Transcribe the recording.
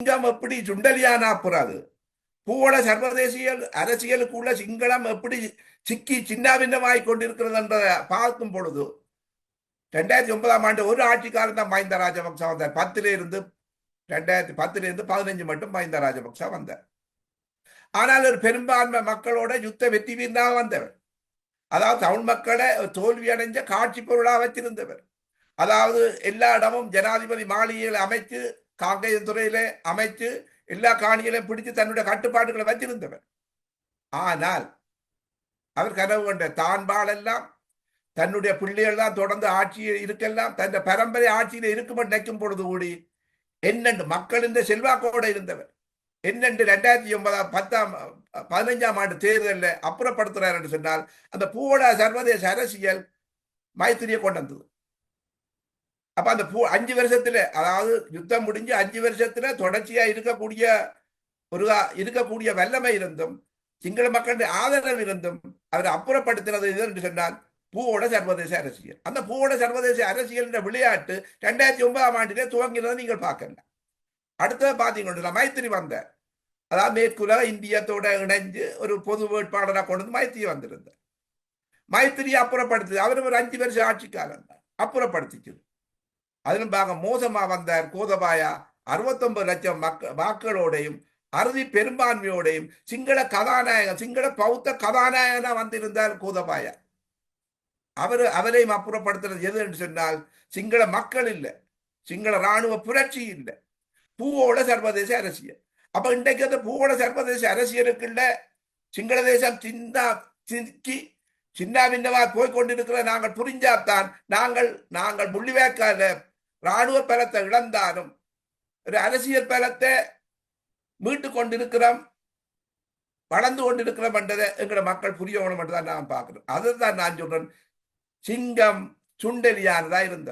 சிங்கம் எப்படி சுண்டலியானா போறாது? பூவோட சர்வதேசியல் அரசியலுக்குள்ள சிங்களம் எப்படி சிக்கி சின்னாபின்னமாய் கொண்டிருக்கிறது என்றதை பார்க்கும் பொழுது ரெண்டாயிரத்தி ஒன்பதாம் ஆண்டு ஒரு ஆட்சி காலம் தான் மஹிந்த ராஜபக்சா வந்தார். பத்துல இருந்து ரெண்டாயிரத்தி பத்துல இருந்து பதினஞ்சு மட்டும் மஹிந்த ராஜபக்சா வந்தார். ஆனால் ஒரு பெரும்பான்மை மக்களோட யுத்த வெற்றி வீர்ந்தாக வந்தவர். அதாவது தமிழ் மக்களை தோல்வி அடைஞ்ச காட்சி பொருளாக வச்சிருந்தவர். அதாவது எல்லா இடமும் ஜனாதிபதி மாளிகையில் அமைத்து காங்கேய துறையில அமைச்சு எல்லா காணிகளையும் பிடிச்சு தன்னுடைய கட்டுப்பாடுகளை வச்சிருந்தவர். ஆனால் அவர் கனவு கொண்ட தான் எல்லாம் தன்னுடைய பிள்ளைகள் தான் தொடர்ந்து ஆட்சியில் இருக்கலாம் தன் பரம்பரை ஆட்சியில் இருக்கும் நினைக்கும் பொழுது கூடி என்னென்று மக்கள் இந்த செல்வாக்கோட இருந்தவர். என்னென்று ரெண்டாயிரத்தி ஒன்பதாம் பத்தாம் பதினைஞ்சாம் ஆண்டு தேர்தலில் அப்புறப்படுத்துறார் என்று சொன்னால் அந்த பூவோட சர்வதேச அரசியல் மைத்திரியை கொண்டு வந்தது. அப்ப அந்த பூ அஞ்சு வருஷத்துல அதாவது யுத்தம் முடிஞ்சு அஞ்சு வருஷத்துல தொடர்ச்சியா இருக்கக்கூடிய ஒரு இருக்கக்கூடிய வல்லமை இருந்தும் சிங்கள மக்களுடைய ஆதரவு இருந்தும் அவரை அப்புறப்படுத்தினது இது என்று சொன்னால் பூவோட சர்வதேச அரசியல். அந்த பூவோட சர்வதேச அரசியல் என்ற விளையாட்டு ரெண்டாயிரத்தி ஒன்பதாம் ஆண்டிலே துவங்கினதை நீங்கள் பார்க்கல. அடுத்தது பார்த்தீங்கன்னா மைத்திரி வந்த. அதாவது மேற்குலக இந்தியத்தோட இணைஞ்சு ஒரு பொது வேட்பாளராக கொண்டு வந்து மைத்திரி வந்திருந்தார். மைத்திரி அப்புறப்படுத்து அவர் ஒரு அஞ்சு வருஷம் ஆட்சிக்காரன் தான் அப்புறப்படுத்திச்சு. அதிலும் பாக மோசமா வந்தார் கோதபாயா அறுபத்தொன்பது லட்சம் மக்க வாக்களோடையும் அறுதி பெரும்பான்மையோடையும் சிங்கள கதாநாயகன் சிங்கள பௌத்த கதாநாயகனா வந்திருந்தார் கோதபாயா. அவர் அவரையும் அப்புறப்படுத்துறது எது என்று சொன்னால் சிங்கள மக்கள் இல்லை. சிங்கள ராணுவ புரட்சி இல்லை. பூவோட சர்வதேச அரசியல். அப்ப இன்றைக்கு அந்த பூவோட சர்வதேச அரசியலுக்குள்ள சிங்கள தேசம் சின்ன சிக்கி சின்ன பின்னமா போய் கொண்டிருக்கிற நாங்கள் புரிஞ்சாத்தான் நாங்கள் நாங்கள் முள்ளிவேக்கால ராணுவ பலத்தை இழந்தாலும் ஒரு அரசியல் பலத்தை மீட்டு கொண்டிருக்கிறோம் வளர்ந்து கொண்டிருக்கிறோம் என்றதை எங்களை மக்கள் புரியணும் என்று தான் நான் பார்க்கிறோம். அதுதான் நான் சொல்றேன். சிங்கம் சுண்டலியானதா இருந்தது.